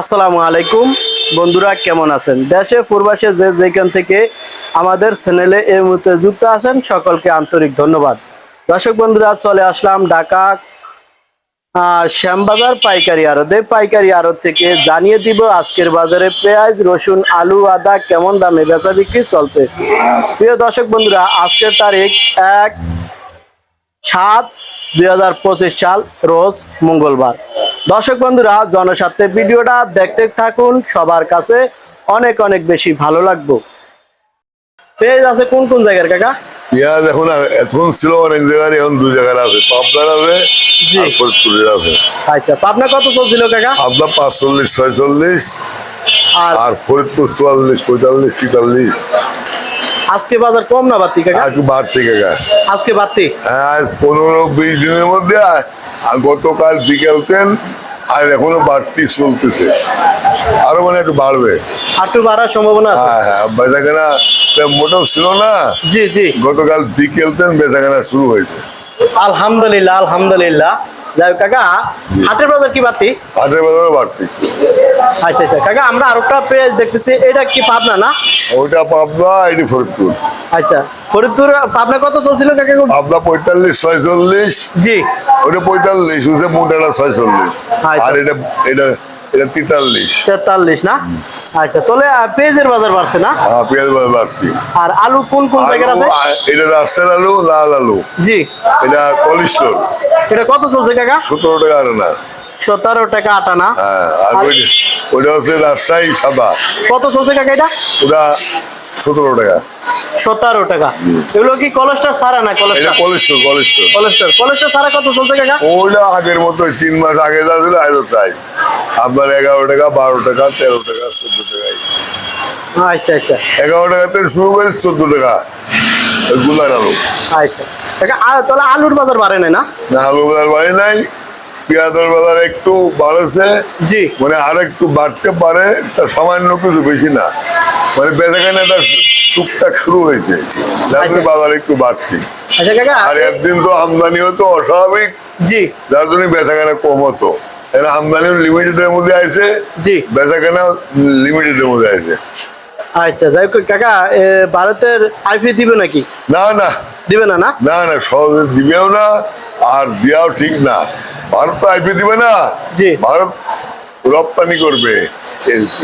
আসসালামু আলাইকুম। বন্ধুরা, কেমন আছেন? দেশে, পূর্বাসে যে যেখান থেকে আমাদের চ্যানেলে এই মুহূর্তে যুক্ত আছেন, সকলকে আন্তরিক ধন্যবাদ। দর্শক বন্ধুরা, চলে আসলাম ঢাকা শ্যামবাজার পাইকারি আড়তে। পাইকারি আড়ত থেকে জানিয়ে দিব আজকের বাজারে পেঁয়াজ, রসুন, আলু, আদা কেমন দামে বেচা বিক্রি চলছে। প্রিয় দর্শক বন্ধুরা, আজকের তারিখ এক সাত দুই সাল, রোজ মঙ্গলবার। দর্শক বন্ধুরা জনস্বার্থে ভিডিওটা দেখতে থাকুন। সবার কাছে অনেক অনেক বেশি ভালো লাগবো। পেজ আছে কোন কোন জায়গার কাকা? পেঁয়াজ এখন এখন ছিল অনেক জায়গায় এখন দু জায়গায় আছে। পাবনার আছে। আর ফরিদপুরের আছে। আচ্ছা পাবনা কত চলছিল কাকা? পাবনা পাঁচচল্লিশ ছয়চল্লিশ আর ফরিদপুর চুয়াল্লিশ পঁয়তাল্লিশ তেতাল্লিশ আজকে বাজার কম না বাড়তি কাকা? একটু বাড়তি কাকা। আজকে বাড়তি? হ্যাঁ, আজ পনেরো বিশ দিনের মধ্যে আর- গতকাল বিকেলতেন আর এখনও বাড়তি চলতেছে। আরও মানে একটু বাড়বে। একটু বাড়ার সম্ভাবনা আছে। হ্যাঁ হ্যাঁ বেচাকেনা মোটেও ছিল না। জি জি। গতকাল বিকেলতেন বেচাকেনা শুরু হয়েছে। আলহামদুলিল্লাহ আলহামদুলিল্লাহ। যাই হোক কাকা হাটের বাজার কি বাড়তি? হাটের বাজারও বাড়তি। আচ্ছা আচ্ছা কাকা আমরা আরেকটা পেজ দেখতেছি এটা কি পাবনা না? ওইটা পাবনা এটি ফরিদপুর। আচ্ছা ফরিদপুর পাবনা কত চলছিল কাকা পাবনা পঁয়তাল্লিশ ছয়চল্লিশ। জি। ওটা পঁয়তাল্লিশ হচ্ছে মোটাটা ছয়চল্লিশ। আচ্ছা। আর এটা এটা এটা তেতাল্লিশ। তেতাল্লিশ না? আচ্ছা তাহলে পেঁয়াজের বাজার বাড়ছে না? হ্যাঁ পেঁয়াজ বাজার বাড়তি আর আলু কোন কোন জায়গার আলু, আছে? এটা রাস্তার আলু লাল আলু। জি। এটা এটা কত চলছে কাকা? সতেরো টাকা আর না। সতেরো টাকা আটা না? হ্যাঁ হচ্ছে রাজশাহী সাদা। কত চলছে কাকা এটা? ওটা সতেরো টাকা। সতেরো টাকা। এগুলো কি কলেস্টার সারা না এটা কলেস্টার কলিস্টর কলিস্টর কলেস্টার কলেস্টার সারা কত চলছে কাকা? ওইটা আগের মতো তিন মাস আগে যা ছিল আজও তাই। আপনার এগারো টাকা বারো টাকা তেরো টাকা আচ্ছা আচ্ছা। এগারো টাকা থেকে শুরু করে চোদ্দ টাকা। গুলার আলু। আচ্ছা। তাহলে আলুর বাজার বাড়ে নাই না? না আলু বাজার বাড়ে নাই। পেঁয়াজের বাজার একটু বাড়েছে। জি। মানে আর একটু বাড়তে পারে তা সামান্য কিছু বেশি না। মানে বেচাকেনাটা টুকটাক শুরু হয়েছে। জন্য আচ্ছা। বাজার একটু বাড়তি আচ্ছা আর একদিন তো আমদানি হতো অস্বাভাবিক। জি। যার জন্য বেচাকেনা কম হতো। এরা আমদানি লিমিটেডের মধ্যে আছে জি। বেচাকেনা লিমিটেডের মধ্যে আছে আচ্ছা যাই হোক কাকা ভারতের আইপি দিবে নাকি? না না। দিবে না না? না না সহজে দিবেও না আর দেওয়াও ঠিক না। ভারত তো আইপি দিবে না। জি। ভারত রপ্তানি করবে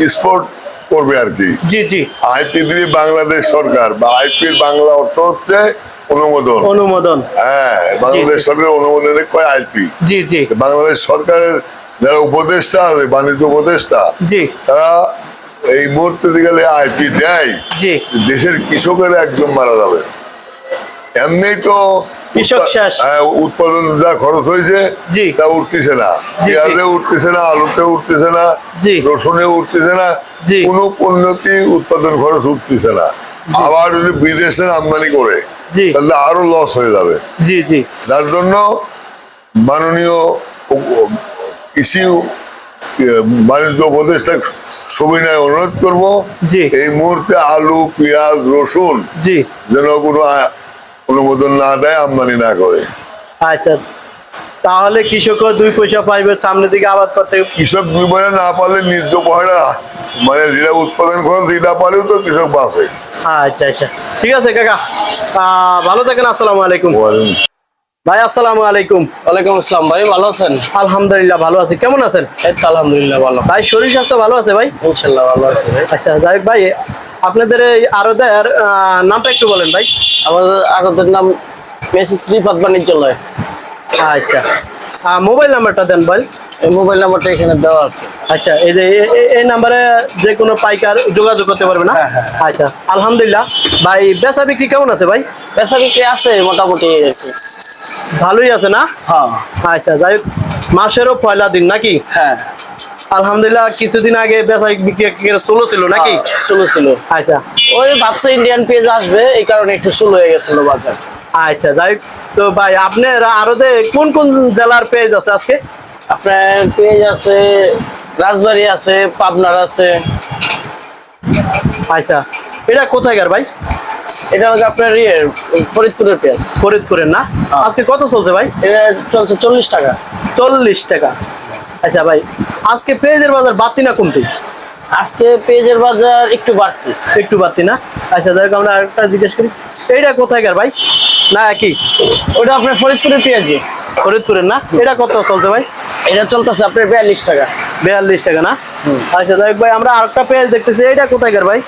এক্সপোর্ট করবে আর কি। জি জি। আইপি দিবে বাংলাদেশ সরকার বা আইপির বাংলা অর্থ হচ্ছে অনুমোদন। অনুমোদন। হ্যাঁ বাংলাদেশ। সরকারের অনুমোদনে কয় আইপি জি জি। বাংলাদেশ সরকারের যারা উপদেষ্টা বাণিজ্য উপদেষ্টা জি। তারা এই মুহূর্তে গেলে আইপি দেয় দেশের কৃষকের একজন মারা যাবে এমনি তো কৃষক শেষ। হ্যাঁ, উৎপাদন যা খরচ হয়েছে জি। তা উঠতেছে না। পেঁয়াজে উঠতেছে না আলুতে উঠতেছে না। রসুনে উঠতেছে না। কোনো উন্নতি উৎপাদন খরচ উঠতেছে না আবার যদি বিদেশে আমদানি করে জি। তাহলে আরও লস হয়ে যাবে জি জি যার জন্য মাননীয় কৃষি বাণিজ্য উপদেষ্টা সবিনয় অনুরোধ করব জি। এই মুহূর্তে আলু পেঁয়াজ রসুন জি। যেন কোনো অনুমোদন না দেয় আমদানি না করে। আচ্ছা তাহলে কৃষকও দুই পয়সা পাইবে সামনের দিকে আবাদ করতে। কৃষক দুই মানে না পারলে ন্যায্য পয়সা মানে যেটা উৎপাদন করেন এটা পালেও তো কৃষক বাঁচে। আচ্ছা আচ্ছা। ঠিক আছে কাকা। ভালো থাকেন আসসালামু আলাইকুম। ভাই আসসালামু আলাইকুম। ওয়ালাইকুম আসসালাম ভাই ভালো আছেন? আলহামদুলিল্লাহ ভালো আছি। কেমন আছেন? এই তো আলহামদুলিল্লাহ ভালো। ভাই শরীর স্বাস্থ্য ভালো আছে ভাই? ইনশাল্লাহ ভালো আছি ভাই। আচ্ছা যাই ভাই আপনাদের এই আরদের নামটা একটু বলেন ভাই। আমাদের আরদের নাম মেসি শ্রীপাদ বাণিজ্যালয়। আচ্ছা মোবাইল নাম্বারটা দেন ভাই। মোবাইল নাম্বারটা এখানে দেওয়া আছে। আচ্ছা এই যে এই নাম্বারে যে কোনো পাইকার যোগাযোগ করতে পারবে না? আচ্ছা আলহামদুলিল্লাহ। ভাই বেচা বিক্রি কেমন আছে ভাই? পেশা বিক্রি আছে মোটামুটি। ভালোই আছে না? হ্যাঁ। আচ্ছা যাই হোক মাসেরও পয়লা দিন নাকি? হ্যাঁ। আলহামদুলিল্লাহ কিছুদিন আগে বেচা বিক্রি ষোলো ছিল নাকি? চলো ছিল। আচ্ছা। ওই ভাবছে ইন্ডিয়ান পেজ আসবে এই কারণে একটু স্লো হয়ে গেছিল বাজার। আচ্ছা যাই তো ভাই আপনার আরও যে কোন কোন জেলার পেজ আছে আজকে? আপনার পেজ আছে রাজবাড়ি আছে পাবনার আছে। আচ্ছা এটা কোথায়কার ভাই? এটা হচ্ছে আপনার ইয়ে ফরিদপুরের পেজ ফরিদপুরের না? হ্যাঁ। আজকে কত চলছে ভাই? এটা চলছে চল্লিশ টাকা। চল্লিশ টাকা। আচ্ছা ভাই আজকে পেঁয়াজের বাজার বাড়তি না কমতি? আজকে পেঁয়াজের বাজার একটু বাড়তি। একটু বাড়তি না? আচ্ছা যাই আমরা আরেকটা জিজ্ঞেস করি। এইটা কোথায়কার ভাই? না একই। ওটা আপনার ফরিদপুরের পেঁয়াজি ফরিদপুরের না? এটা কত চলছে ভাই? এটা চলতেছে আপনার বিয়াল্লিশ টাকা। বিয়াল্লিশ টাকা না? আচ্ছা যাই ভাই আমরা আরেকটা পেঁয়াজ দেখতেছি। এইটা কোথায়কার ভাই?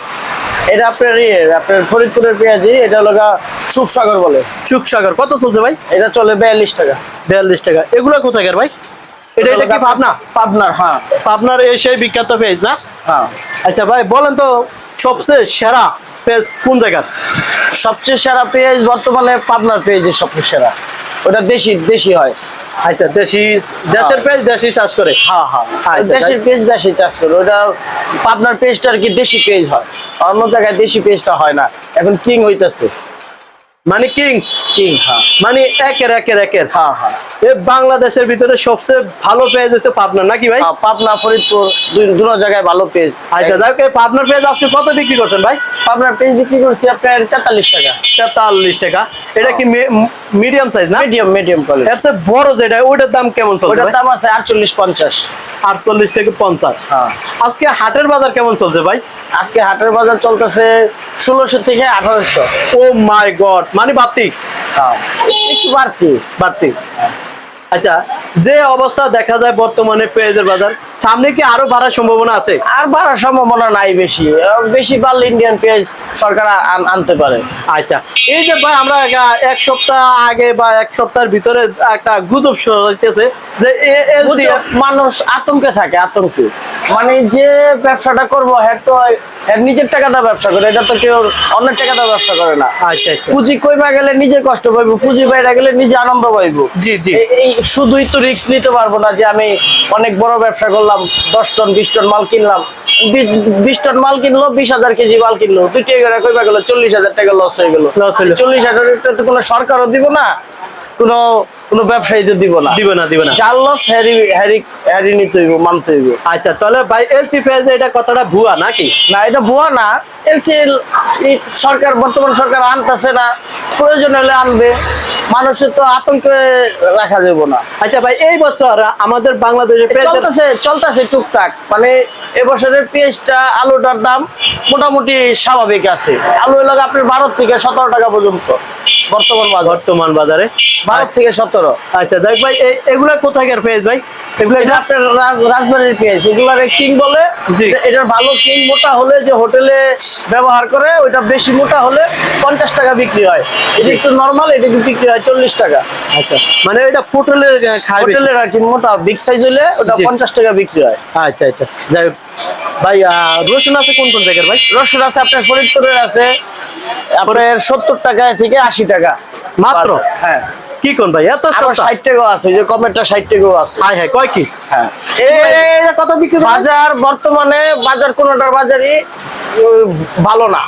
এটা আপনার ইয়ে আপনার ফরিদপুরের পেঁয়াজি এটা হলো গা সুপসাগর বলে। সুখসাগর কত চলছে ভাই? এটা চলে বিয়াল্লিশ টাকা। বিয়াল্লিশ টাকা। এগুলো কোথায়কার ভাই? এটা এটা কি পাবনা? পাবনার হ্যাঁ। পাবনার এই সেই বিখ্যাত পেঁয়াজ না? হ্যাঁ। আচ্ছা ভাই বলেন তো সবচেয়ে সেরা পেঁয়াজ কোন জায়গার? সবচেয়ে সেরা পেঁয়াজ বর্তমানে পাবনার পেঁয়াজি সবচেয়ে সেরা। ওটা দেশি দেশি হয়। আচ্ছা দেশি দেশের পেঁয়াজ দেশি চাষ করে? হ্যাঁ হ্যাঁ। আচ্ছা, দেশের পেজ দেশি চাষ করে। ওটা পাবনার পেজটা আর কি দেশি পেজ হয়। অন্য জায়গায় দেশি পেজটা হয় না। এখন কিং হইতেছে। মানে কিং? কিং হ্যাঁ। মানে একের একের একের। হ্যাঁ হ্যাঁ। বাংলাদেশের ভিতরে সবচেয়ে ভালো পেঁয়াজ হচ্ছে পাবনা নাকি ভাই? হ্যাঁ, পাবনা ফরিদপুর দুটো জায়গায় ভালো পেঁয়াজ আচ্ছা যাই পাবনার পেজ আজকে কত বিক্রি করছেন ভাই? পাবনার পেঁয়াজ বিক্রি করছি আপনার তেতাল্লিশ টাকা। তেতাল্লিশ টাকা। এটা কি মিডিয়াম সাইজ না? মিডিয়াম মিডিয়াম কোয়ালিটি এর চেয়ে বড় যেটা ওইটার দাম কেমন চলছে ওটার দাম আছে আটচল্লিশ পঞ্চাশ। আটচল্লিশ থেকে পঞ্চাশ। হ্যাঁ। আজকে হাটের বাজার কেমন চলছে ভাই? আজকে হাটের বাজার চলতেছে ষোলোশো থেকে আঠারোশো। ও মাই গড মানে বাড়তি? হ্যাঁ। একটু বাড়তি বাড়তি। আচ্ছা যে অবস্থা দেখা যায় বর্তমানে পেঁয়াজের বাজার সামনে কি আরও বাড়ার সম্ভাবনা আছে? আর বাড়ার সম্ভাবনা নাই বেশি। বেশি বাড়লে ইন্ডিয়ান পেঁয়াজ সরকার আনতে পারে। আচ্ছা এই যে ভাই আমরা এক- সপ্তাহ আগে বা এক সপ্তাহের ভিতরে একটা গুজব হইতেছে যে মানুষ আতঙ্কে থাকে আতঙ্কে মানে যে ব্যবসাটা করব হ্যাঁ তো এর নিজের টাকা দিয়ে ব্যবসা করে এটা তো কেউ অন্যের টাকা দিয়ে ব্যবসা করে না। আচ্ছা আচ্ছা। পুঁজি কইবা গেলে নিজে কষ্ট পাইব পুঁজি বাইরে গেলে নিজে আনন্দ পাইব। জি, জি। এই- শুধুই তো রিস্ক নিতে পারব না যে আমি অনেক বড় ব্যবসা করলাম দশ টন বিশ টন মাল কিনলাম। বিশ টন মাল কিনলো বিশ হাজার কেজি মাল কিনলো দুই টাকা কইবা গেলো চল্লিশ হাজার টাকা লস হয়ে গেল। চল্লিশ হাজার টাকা তো কোনো সরকারও দিব না কোনো কোনো ব্যবসায়ী তো দিব না। দিবে না দিবে না। লস হ্যারি হ্যারি হ্যারি নিতে হইব মানতে হইব। আচ্ছা তাহলে ভাই এলসি পেঁয়াজ এটা কথাটা ভুয়া নাকি? না এটা ভুয়া না। এলসি সরকার বর্তমান সরকার আনতেছে না প্রয়োজন হলে আনবে। মানুষের তো আতঙ্কে রাখা যাবে না। আচ্ছা ভাই এই বছর আমাদের বাংলাদেশে চলতেছে চলতেছে টুকটাক। মানে এবছরের পেঁয়াজটা আলুটার দাম মোটামুটি স্বাভাবিক আছে। আলু এলাকা আপনার বারো থেকে সতেরো টাকা পর্যন্ত। বর্তমান বাজার? বর্তমান বাজারে। বারো থেকে সতেরো। আচ্ছা দেখ ভাই এগুলা কোথাকার পেঁয়াজ ভাই? এগুলা আপনার রাজবাড়ির পেঁয়াজ। এগুলার কিং বলে এটা- এটার ভালো কিং মোটা হলে যে হোটেলে ব্যবহার করে ওইটা বেশি মোটা হলে পঞ্চাশ টাকা বিক্রি হয়। এটা একটু নর্মাল এটা বিক্রি হয় চল্লিশ টাকা। আচ্ছা মানে এটা বেশি। হোটেলের আর কি মোটা বিগ সাইজ হলে ওটা। পঞ্চাশ টাকা বিক্রি হয়। আচ্ছা আচ্ছা। যাই হোক। ভাই রসুন আছে কোন কোন জায়গার ভাই? রসুন আছে আপনার ফরিদপুরের আছে আপনার সত্তর টাকা থেকে আশি টাকা। মাত্র? হ্যাঁ। কি কোন ভাই? এত ষাট টাকা আছে যে কমেরটা ষাট টাকাও আছে। হ্যাঁ হ্যাঁ কয় কি? হ্যাঁ। কত বিক্রি বাজার বর্তমানে বাজার কোনটার বাজারই ভালো না।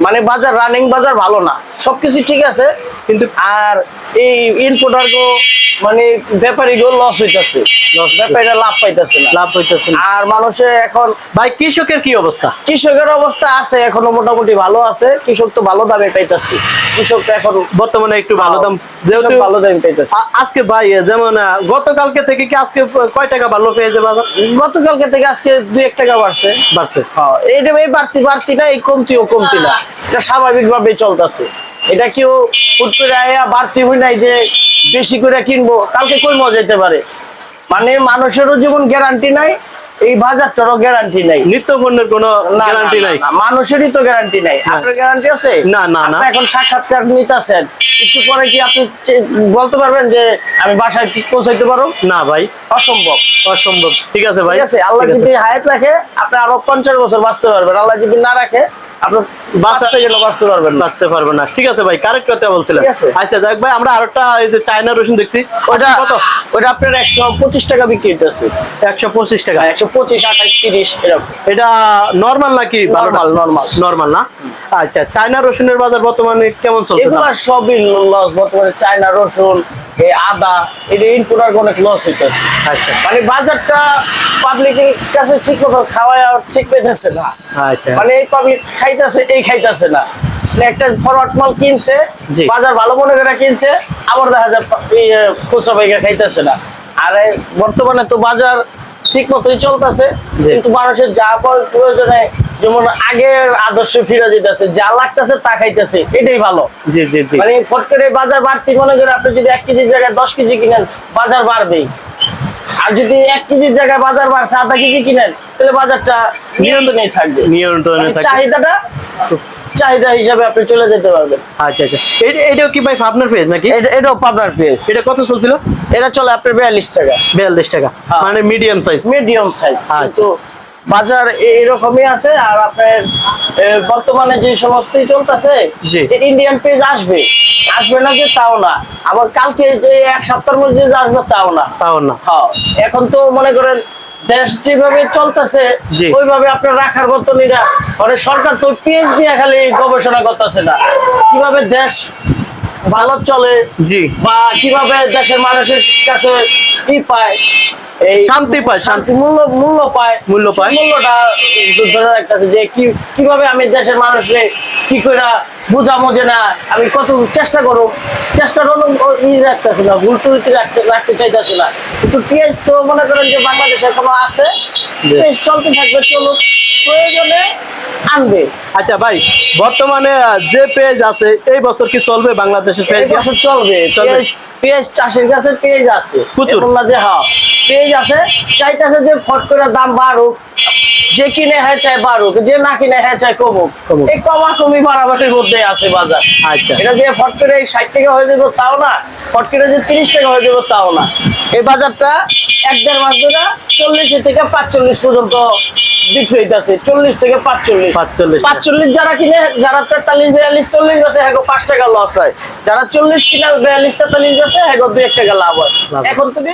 মানে বাজার রানিং বাজার ভালো না। সবকিছু ঠিক আছে কিন্তু আর এই ইনপুটার গো মানে ব্যাপারী গো লস হইতাছে। ব্যাপারীরা লাভ পাইতাছে না। লাভ হইতেছে আর মানুষে এখন ভাই কৃষকের কি অবস্থা? কৃষকের অবস্থা আছে এখনও মোটামুটি ভালো আছে। কৃষক তো ভালো দামে পাইতাছে। কৃষক তো এখন বর্তমানে একটু ভালো দাম। যেহেতু ভালো দামে পাইতাছে। আজকে ভাই যেমন গতকালকে থেকে কি আজকে কয় টাকা ভালো পেয়েছে বাজার গতকালকে থেকে আজকে দুই এক টাকা বাড়ছে। বাড়ছে। হ্যাঁ, এই বাড়তি বাড়তি না এই কমতিও কমতি না। এটা স্বাভাবিক ভাবে চলতেছে। এটা কেউ করে আয়া বাড়তি হই নাই যে বেশি করে কিনবো কালকে কই মজা যেতে পারে। মানে মানুষেরও যেমন গ্যারান্টি নাই এই বাজারটারও গ্যারান্টি নাই। নিত্য পণ্যের কোনো গ্যারান্টি নাই? মানুষেরই তো গ্যারান্টি নাই। আপনার গ্যারান্টি আছে? না, না, না। এখন সাক্ষাৎকার নিতেছেন। একটু পরে কি আপনি বলতে পারবেন যে আমি বাসায় পৌঁছাইতে পারো? না ভাই। অসম্ভব। অসম্ভব। ঠিক আছে ভাই। ঠিক আছে আল্লাহ যদি হায়াত রাখে আপনি আরও পঞ্চাশ বছর বাঁচতে পারবেন। আল্লাহ যদি না রাখে আপনি বাঁচতে গেলে বাঁচতে পারবেন বাঁচতে পারবে না। ঠিক আছে ভাই কারেক্ট কথা বলছিলেন। আচ্ছা দেখ ভাই আমরা আরেকটা এই যে চায়না রসুন দেখছি। ওটা কত? ওটা আপনার একশো পঁচিশ টাকা বিক্রি হইতেছে। একশো পঁচিশ টাকা। একশো পঁচিশ আঠাশ তিরিশ এরকম। এটা নর্মাল নাকি Normal, normal. নর্মাল না? আচ্ছা চায়না রসুনের বাজার বর্তমানে কেমন চলছে? এগুলা সবই লস বর্তমানে চায়না রসুন এই আদা এটা ইনপুটার অনেক লস হইতেছে আচ্ছা। মানে বাজারটা পাবলিকের কাছে ঠিক মতো খাওয়াই আর ঠিক পেতেছে না। আচ্ছা। মানে এই পাবলিক খাইতেছে এই খাইতেছে না। মানে একটা ফরওয়ার্ড মাল কিনছে বাজার ভালো মনে করে কিনছে আবার দেখা যায় খুচরা পাইকার খাইতেছে না। আর বর্তমানে তো বাজার ঠিক মতোই চলতেছে কিন্তু মানুষের যা পর- প্রয়োজনে যেমন আগের আদর্শে ফিরে যেতেছে যা লাগতেছে তা খাইতেছে এটাই ভালো। জি জি জি। মানে ফট করে বাজার বাড়তি মনে করে আপনি যদি এক কেজির জায়গায় দশ কেজি কিনেন বাজার বাড়বেই। আর যদি এক কেজির জায়গায় বাজার বাড়ছে আধা কেজি কিনেন তাহলে বাজারটা নিয়ন্ত্রণে থাকবে। নিয়ন্ত্রণে মানে চাহিদাটা চাহিদা হিসাবে আপনি চলে যেতে পারবেন। আচ্ছা আচ্ছা। এটাও কি ভাই পাবনার পেজ নাকি? এটাও পাবনার এটা কত চলছিল? এটা চলে আপনার বিয়াল্লিশ টাকা। বিয়াল্লিশ টাকা। হ্যাঁ। মানে মিডিয়াম সাইজ মিডিয়াম সাইজ আচ্ছা। বাজার এরকমই আছে আর আপনার বর্তমানে যে সমস্তই চলতেছে ইন্ডিয়ান পেজ আসবে। আসবে না যে তাও না। আবার কালকে যে এক সপ্তাহের মধ্যে যে আসবে তাও না। তাও না। এখন তো মনে করেন দেশ যেভাবে চলতেছে। ওইভাবে আপনার রাখার মতন এরা মানে সরকার তো পেজ নিয়ে খালি গবেষণা করতেছে না। কীভাবে দেশ ভালো চলে। জি। বা কীভাবে দেশের মানুষের কাছে কি পায়? এই শান্তি পায়, শান্তি। মূল্য মূল্য পায়। মূল্য পায়। মূল্যটা ধরে রাখতেছে যে কি কীভাবে আমি দেশের মানুষকে কি করে বুঝামো যে না আমি কত চেষ্টা করব চেষ্টা করুন ই রাখতেছে না ভুল ত্রুটি রাখতে রাখতে চাইতেছে না। কিন্তু পেঁয়াজ তো মনে করেন যে বাংলাদেশে এখনও আছে। চলতে থাকবে চলুক। প্রয়োজনে আনবে। আচ্ছা ভাই বর্তমানে যে পেজ আছে এই বছর কি চলবে বাংলাদেশের পেজ এই বছর চলবে। পেঁয়াজ চাষের কাছে পেঁয়াজ আছে। প্রচুর। না যে হ্যাঁ পেঁয়াজ আছে চাইতেছে যে ফট করে দাম বাড়ুক। যে কিনে হ্যাঁ চাই বাড়ুক যে না কিনে হ্যাঁ চাই কমুক। কমুক। এই কমা কমি বাড়াবাটির মধ্যে আছে বাজার। আচ্ছা। এটা যে ফট করে ষাট টাকা হয়ে যাবে তাও না। ফট করে যে তিরিশ টাকা হয়ে যাবে তাও না। এই বাজারটা এক দেড় মাস ধরে চল্লিশ থেকে পাঁচচল্লিশ পর্যন্ত বিক্রি হইতেছে। চল্লিশ থেকে পাঁচচল্লিশ। পাঁচচল্লিশ পাঁচচল্লিশ যারা কিনে যারা তেতাল্লিশ বিয়াল্লিশ চল্লিশ আছে হ্যাঁ পাঁচ টাকা লস হয়। যারা চল্লিশ কিনা বিয়াল্লিশ তেতাল্লিশ আছে হ্যাঁ দু এক টাকা লাভ হয়। এখন তুমি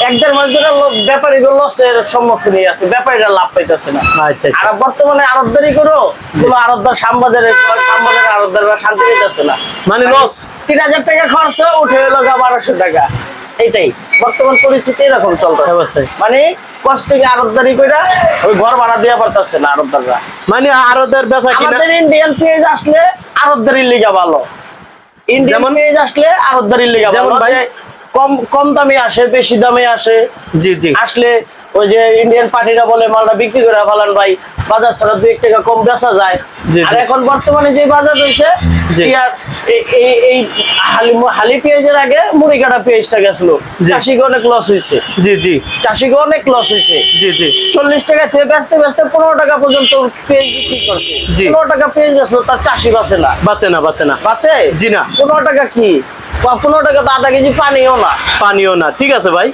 এক দেড় মাস ধরে লোক ব্যাপারীগুলো লসের সম্মুখীন আছে ব্যাপারীরা লাভ পাইতেছে না। আচ্ছা আর আচ্ছা বর্তমানে আরবদারি করো কোনো আরবদার সাম্বাদের সাম্বাদের আরবদাররা শান্তি পেতেছে না। মানে লস তিন হাজার টাকা খরচ উঠে এলো গা বারোশো টাকা। এইটাই। বর্তমান পরিস্থিতি এরকম চলতে মানে আরবদারি কইরা ওই ঘর ভাড়া পারতেছে না আরবদাররা। মানে বেচা কিনা আমাদের ইন্ডিয়ান পেজ আসলে আরবদারির লিগা ভালো। ইন্ডিয়ান? পেজ আসলে আরবদারির লিগা ভালো। কম কম দামে আসে বেশি দামে আসে। জি জি। আসলে ওই যে ইন্ডিয়ান পার্টিরা বলে মালটা বিক্রি করে ফেলান ভাই বাজার ছাড়া দুই এক টাকা কম বেচা যায়। আর এখন বর্তমানে যে বাজার রয়েছে এই- হালি হালি পেঁয়াজের আগে মুড়ি কাটা পেঁয়াজটা গেছিল। জি। চাষিকে অনেক লস হয়েছে। জি জি। চাষিকে অনেক লস হয়েছে। জি জি। চল্লিশ টাকা থেকে বেচতে বেচতে পনেরো টাকা পর্যন্ত পেঁয়াজ বিক্রি করছে। পনেরো টাকা পেঁয়াজ তার চাষি বাঁচে না। বাঁচে না বাঁচে না। বাঁচে? জি না। পনেরো টাকা কি? বা পনেরো টাকা তো আধা কেজি পানিও না। পানিও না ঠিক আছে ভাই।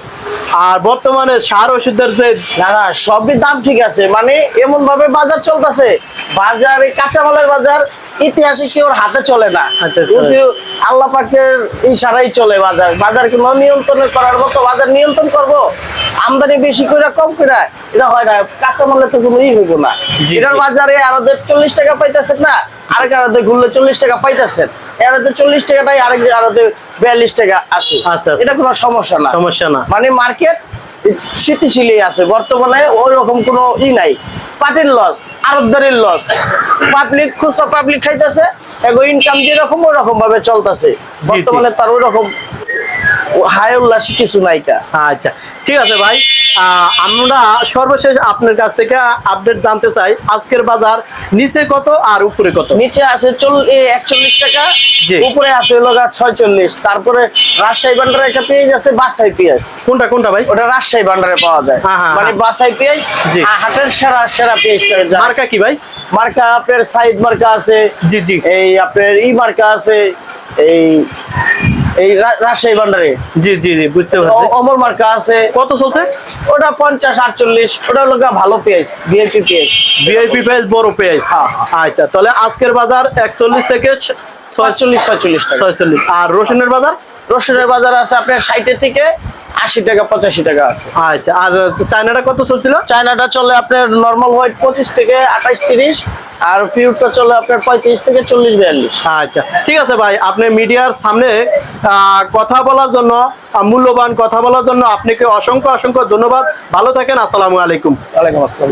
আর বর্তমানে সার ওষুধের যে না না সবই দাম ঠিক আছে। মানে এমন ভাবে বাজার চলতেছে বাজার কাঁচামালের বাজার ইতিহাসে কেউ হাতে চলে না। আল্লাহ পাকের ইশারাই চলে বাজার। বাজার কোনো নিয়ন্ত্রণ করার মতো বাজার নিয়ন্ত্রণ করব? আমদানি বেশি করে কম করে এটা হয় না। কাঁচামালে তো কোনো ই হইব না। জি। বাজারে আরদের চল্লিশ টাকা পাইতেছেন না? আরেক আড়াতে ঘুরলে চল্লিশ টাকা পাইতেছেন। এরাতে চল্লিশ টাকাটাই আরেক আড়াতে বিয়াল্লিশ টাকা আছে। আচ্ছা, আচ্ছা। এটা কোনো সমস্যা না। সমস্যা না। মানে মার্কেট স্থিতিশীলই আছে। বর্তমানে ওই রকম কোনো ই নাই। পাটির লস আরবদারির লস। পাবলিক খুচরা পাবলিক খাইতেছে এগো ইনকাম যেরকম ওই রকম ভাবে চলতেছে বর্তমানে তার ওই রকম হাই উল্লাস কিছু নাইকা আচ্ছা ঠিক আছে ভাই। আমরা সর্বশেষ আপনার কাছ থেকে আপডেট জানতে চাই আজকের বাজার নিচে কত আর উপরে কত? নিচে আছে চল একচল্লিশ টাকা। উপরে আছে লগা ছয়চল্লিশ। তারপরে রাজশাহী ভান্ডারে একটা পেঁয়াজ আছে বাছাই পেঁয়াজ। কোনটা কোনটা ভাই? ওটা রাজশাহী ভান্ডারে পাওয়া যায়। হ্যাঁ, হ্যাঁ, মানে হ্যাঁ। বাছাই পেঁয়াজ হাটের সেরা সেরা পেঁয়াজটা যায়। মার্কা কি ভাই? মার্কা আপনার সাইদ মার্কা আছে। জি জি। এই আপনার ই মার্কা আছে এই এই রাজশাহী ভান্ডারে জি জি জি বুঝতে পারছি। অমর মার্কা আছে। কত চলছে? ওটা পঞ্চাশ আটচল্লিশ ওটা হলো ভালো পেঁয়াজ ভিআইপি পেঁয়াজ। ভিআইপি পেঁয়াজ বড় পেঁয়াজ। হ্যাঁ। আচ্ছা তাহলে আজকের বাজার একচল্লিশ থেকে ছয়চল্লিশ ছয়চল্লিশ টাকা। ছয়চল্লিশ। আর রসুনের বাজার? রসুনের বাজার আছে আপনার ষাটে থেকে আশি টাকা পঁচাশি টাকা আছে। আচ্ছা আর চায়নাটা কত চলছিল? চায়নাটা চলে আপনার নর্মাল হোয়াইট পঁচিশ থেকে আঠাশ তিরিশ আর পিউরটা চলে আপনার পঁয়ত্রিশ থেকে চল্লিশ বিয়াল্লিশ। আচ্ছা ঠিক আছে ভাই আপনি মিডিয়ার সামনে কথা বলার জন্য মূল্যবান কথা বলার জন্য আপনাকে অসংখ্য অসংখ্য ধন্যবাদ। ভালো থাকেন আসসালামু আলাইকুম। ওয়ালাইকুম আসসালাম।